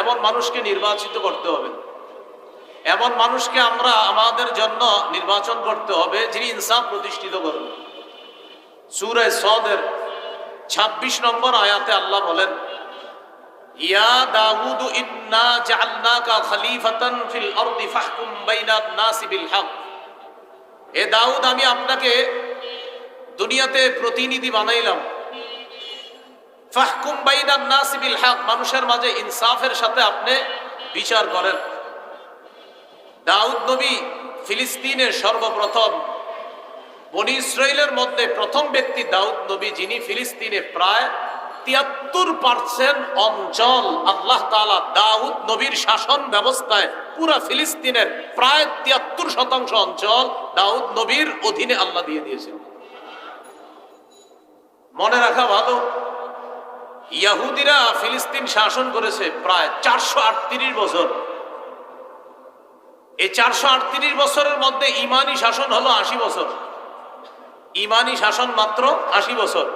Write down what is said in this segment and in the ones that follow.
এমন মানুষকে নির্বাচিত করতে হবে। এমন মানুষকে আমরা আমাদের জন্য নির্বাচন করতে হবে যিনি ইনসাফ প্রতিষ্ঠিত করবেন। সুরে সদের ২৬ নম্বর আয়াতে আল্লাহ বলেন, ইয়া দাউদ এ দাউদ, আমি আপনাকে দুনিয়াতে প্রতিনিধি বানাইলাম। ফাহকুম বাইনান বিল হক, মানুষের মাঝে ইনসাফের সাথে আপনি বিচার করেন। দাউদ নবী ফিলিস্তিনের সর্বপ্রথম, বনি ইসরায়েলের মধ্যে প্রথম ব্যক্তি দাউদ নবী, যিনি ফিলিস্তিনে প্রায় তিয়াত্তর পার্সেন্ট অঞ্চল আল্লাহ তালা দাউদ নবীর শাসন ব্যবস্থায় পুরা ফিলিস্তিনের প্রায় তিয়াত্তর শতাংশ অঞ্চল দাউদ নবীর অধীনে আল্লাহ দিয়ে দিয়েছেন। মনে রাখা ভালো ইয়াহুদিরা ফিলিস্তিন শাসন করেছে প্রায় চারশো আটত্রিশ বছর। এই চারশো আটত্রিশ বছরের মধ্যে ইমানি শাসন হলো আশি বছর। ইমানি শাসন মাত্র আশি বছর।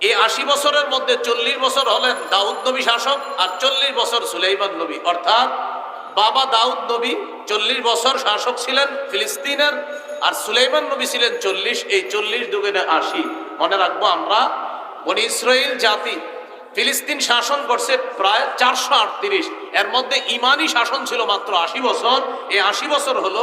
এই আশি বছরের মধ্যে চল্লিশ বছর হলেন দাউদ নবী শাসক আর চল্লিশ বছর সুলেইমান নবী। অর্থাৎ বাবা দাউদ নবী চল্লিশ বছর শাসক ছিলেন ফিলিস্তিনের আর সুলেইমান নবী ছিলেন চল্লিশ। এই চল্লিশ দুগুণে আশি। মনে রাখব আমরা, বনি ইসরায়েল জাতি ফিলিস্তিন শাসন করছে প্রায় চারশো আটত্রিশ। এর মধ্যে ইমানি শাসন ছিল মাত্র আশি বছর। এই আশি বছর হলো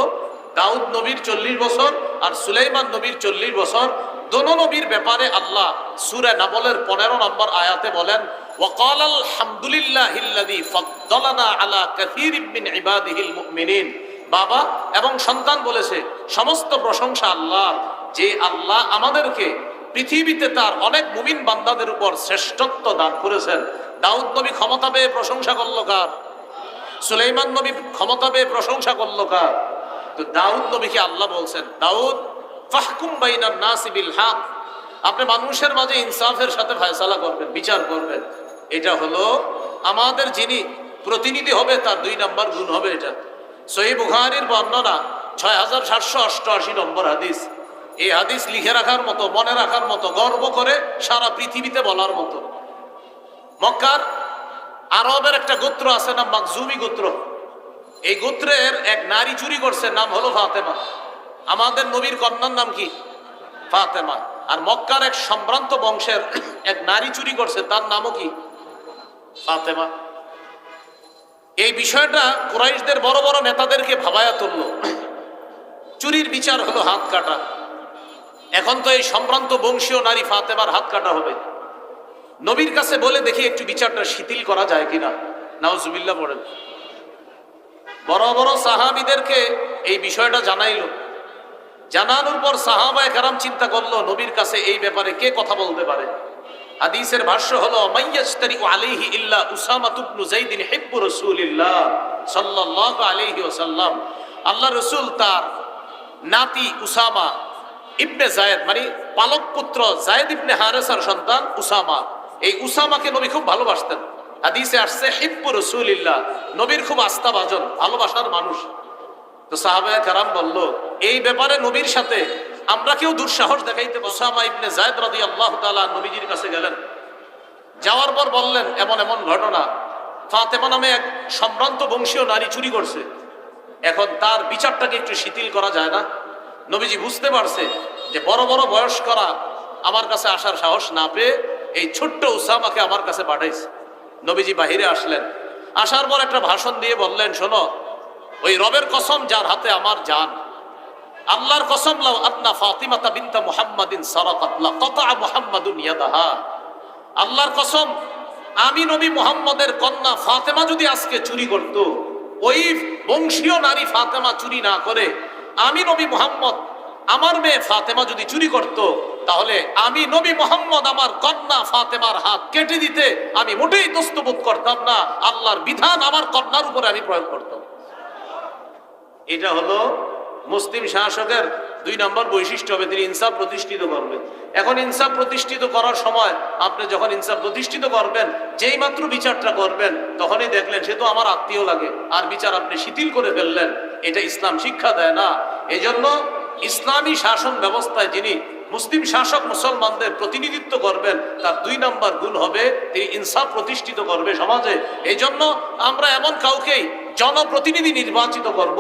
দাউদ নবীর চল্লিশ বছর আর সুলাইমান নবীর চল্লিশ বছর। দোনো নবীর ব্যাপারে আল্লাহ সুরে নাবলের পনেরো নম্বর আয়াতে বলেন ইবাদিহিল মুমিনিন। বাবা এবং সন্তান বলেছে, সমস্ত প্রশংসা আল্লাহ যে আল্লাহ আমাদেরকে পৃথিবীতে তার অনেক মুমিন বান্দাদের উপর শ্রেষ্ঠত্ব দান করেছেন। দাউদ নবী ক্ষমতা পেয়ে প্রশংসা করল কার? সুলাইমান নবী ক্ষমতা পেয়ে প্রশংসা করল কার? তো দাউদ নবীকে আল্লাহ বলছেন, দাউদ, ফাহকুম বাইনান নাসি বিল হক। আপনি মানুষের মাঝে ইনসাফের সাথে ফায়সালা করবেন, বিচার করবেন। এটা হলো আমাদের যিনি প্রতিনিধি হবে, তার দুই নম্বর গুণ হবে এটা। সহি বর্ণনা ছয় হাজার সাতশো অষ্টআশি নম্বর হাদিস। এই হাদিস লিখে রাখার মতো, মনে রাখার মতো, গর্ব করে সারা পৃথিবীতে বলার মতো। মক্কার আরবের একটা গোত্র আছে না মাকজুমি গোত্র। এই গোত্রের এক নারী চুরি করছে, নাম হলো ফাতেমা। আমাদের নবীর কন্যার নাম কি? ফাতেমা। আর মক্কার এক সম্ভ্রান্ত বংশের এক নারী চুরি করছে, তার নামও কি? ফাতেমা। এই বিষয়টা কুরাইশদের বড় বড় নেতাদেরকে ভাবায়া তুলল। চুরির বিচার হলো হাত কাটা। এখন তো এই সম্ভ্রান্ত বংশীয় নারী ফাতেমার হাত কাটা হবে। নবীর কাছে বলে দেখি একটু বিচারটা শিথিল করা যায় কিনা। নাওজুবিল্লা পড়েন। বড় বড় সাহাবিদেরকে এই বিষয়টা জানাইলো। জানানোর পর সাহাবায় কারাম চিন্তা করল, নবীর কাছে এই ব্যাপারে কে কথা বলতে পারে? হাদিসের ভাষ্য হলো মাইয়াস্তারি আলাইহি ইল্লা উসামা তুবনু জাইদিন হিব্বু রাসূলিল্লাহ সাল্লাল্লাহু আলাইহি ওয়াসাল্লাম। আল্লাহ রসুল তার নাতি উসামা ইবনে জায়েদ মানে পালক পুত্র জায়েদ ইবনে হারেসার সন্তান উসামা। এই উসামাকে নবী খুব ভালোবাসতেন। হাদিসে আসছে, হিব্বু রসুলিল্লাহ নবীর খুব আস্থাভাজন, ভালোবাসার মানুষ। তো সাহাবায়ে কারাম বলল, এই ব্যাপারে নবীর সাথে আমরা কেউ দুঃসাহস দেখাইতে ওসামা ইবনে জায়দ রাদি আল্লাহ তালা নবীজির কাছে গেলেন। যাওয়ার পর বললেন, এমন এমন ঘটনা। ফাতেমা নামে এক সম্ভ্রান্ত বংশীয় নারী চুরি করছে। এখন তার বিচারটাকে একটু শিথিল করা যায় না? নবীজি বুঝতে পারছে যে বড় বড় বয়স করা আমার কাছে আসার সাহস না পেয়ে এই ছোট্ট উসামাকে আমার কাছে পাঠাইছে। নবীজি বাহিরে আসলেন। আসার পর একটা ভাষণ দিয়ে বললেন, শোনো, ওই রবের কসম যার হাতে আমার যান আল্লাহর কসম লাও আন্না ফাতিমাতা বিনতা মুহাম্মাদিন সারাকাত লা কাতা মুহাম্মাদুন ইয়াদাহা। আল্লাহর কসম, আমি নবী মুহাম্মদের কন্যা ফাতেমা যদি আজকে চুরি করত, ওই বংশীয় নারী ফাতেমা চুরি না করে আমি নবী মুহাম্মদ, আমার মেয়ে ফাতেমা যদি চুরি করত, তাহলে আমি নবী মোহাম্মদ, আমার কন্যা ফাতেমার হাত কেটে দিতে আমি মোটেই দস্তবোধ করতাম না। আল্লাহর বিধান আমার কন্যার উপরে আমি প্রয়োগ করতাম। এটা হলো মুসলিম শাসকের দুই নম্বর বৈশিষ্ট্য হবে, তিনি ইনসাফ প্রতিষ্ঠিত করবেন। এখন ইনসাফ প্রতিষ্ঠিত করার সময় আপনি যখন ইনসাফ প্রতিষ্ঠিত করবেন যেই মাত্র বিচারটা করবেন, তখনই দেখলেন সে তো আমার আত্মীয় লাগে, আর বিচার আপনি শিথিল করে ফেললেন। এটা ইসলাম শিক্ষা দেয় না। এজন্য ইসলামী শাসন ব্যবস্থায় যিনি মুসলিম শাসক মুসলমানদের প্রতিনিধিত্ব করবেন, তার দুই নাম্বার গুণ হবে তিনি ইনসাফ প্রতিষ্ঠিত করবে সমাজে। এই জন্য আমরা এমন কাউকেই জনপ্রতিনিধি নির্বাচিত করব,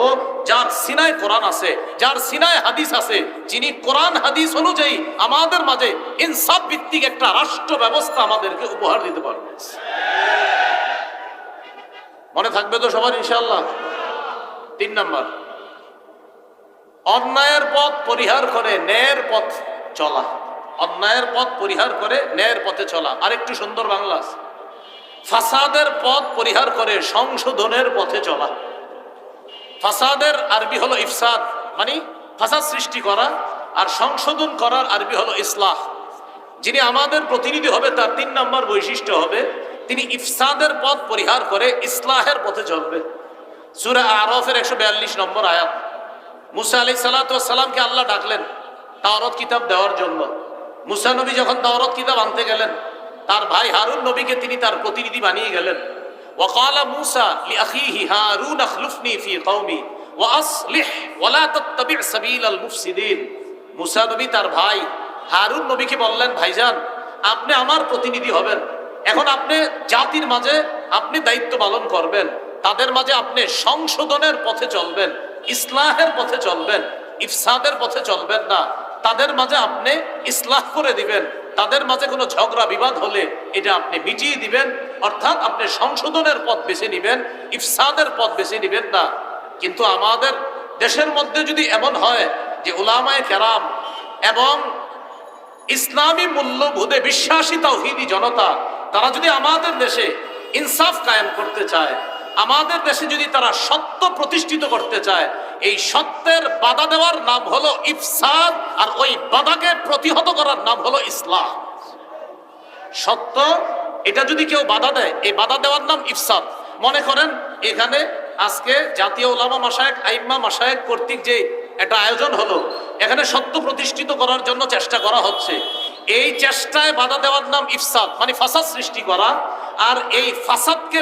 যার সিনায় কোরআন আছে, যার সিনায় হাদিস আছে, যিনি কোরআন হাদিস অনুযায়ী আমাদের মাঝে ইনসাফ ভিত্তিক একটা রাষ্ট্র ব্যবস্থা আমাদেরকে উপহার দিতে পারবে। মনে থাকবে তো সবার ইনশাল্লাহ তিন নম্বর, অন্যায়ের পথ পরিহার করে ন্যায়ের পথ চলা। অন্যায়ের পথ পরিহার করে ন্যায়ের পথে চলা। আরেকটু সুন্দর বাংলা আছে। ফাসাদের পথ পরিহার করে সংশোধনের পথে চলা। ফাসাদের আরবি হলো ইফসাদ মানে ফাসাদ সৃষ্টি করা আর সংশোধন করার আরবি হলো ইসলাহ। যিনি আমাদের প্রতিনিধি হবে, তার তিন নম্বর বৈশিষ্ট্য হবে, তিনি ইফসাদের পথ পরিহার করে ইসলাহের পথে চলবে। সুরা আরফের একশো বিয়াল্লিশ নম্বর আয়াত মুসা আলি সাল্লাতামকে আল্লাহ ডাকলেন তাওরত কিতাব দেওয়ার জন্য মুসা নবী যখন তাওরত কিতাব আনতে গেলেন তার ভাই হারুন নবীকে তিনি তার প্রতিনিধি বানিয়ে গেলেন وقال موسى لأخيه هارون اخلفني في قومي وأصلح ولا تتبع سبيل المفسدين মুসা নবী তার ভাই হারুন নবীকে বললেন ভাইজান আপনি আমার প্রতিনিধি হবেন এখন আপনি জাতির মাঝে আপনি দায়িত্ব পালন করবেন তাদের মাঝে আপনি সংশোধনের পথে চলবেন, ইসলাহের পথে চলবেন, ইফসাদের পথে চলবেন না। তাদের মাঝে আপনি ইসলাহ করে দিবেন, তাদের মাঝে কোনো ঝগড়া বিবাদ হলে এটা আপনি মিটিয়ে দিবেন, অর্থাৎ আপনি সংশোধনের পথ বেছে নিবেন, ইফসাদের পথ বেছে নিবেন না। কিন্তু আমাদের দেশের মধ্যে যদি এমন হয় যে ওলামায় কেরাম এবং ইসলামী মূল্যবোধে বিশ্বাসী তাওহিদি জনতা, তারা যদি আমাদের দেশে ইনসাফ কায়েম করতে চায় আমাদের দেশে যদি তারা সত্য প্রতিষ্ঠিত করতে চায়, এই সত্যের বাধা দেওয়ার নাম হলো ইফসাদ, আর ওই বাধাকে প্রতিহত করার নাম হলো ইসলাম। সত্য, এটা যদি কেউ বাধা দেয়, এই বাধা দেওয়ার নাম ইফসাদ। মনে করেন, এখানে আজকে জাতীয় ওলামা মাসায়েক আইম্মা মাসায়েক কর্তৃক যে একটা আয়োজন হলো, এখানে সত্য প্রতিষ্ঠিত করার জন্য চেষ্টা করা হচ্ছে। এই চেষ্টায় বাধা দেওয়ার নাম ইফসাদ মানে ফাসাদ সৃষ্টি করা, আর এই ফাসাদকে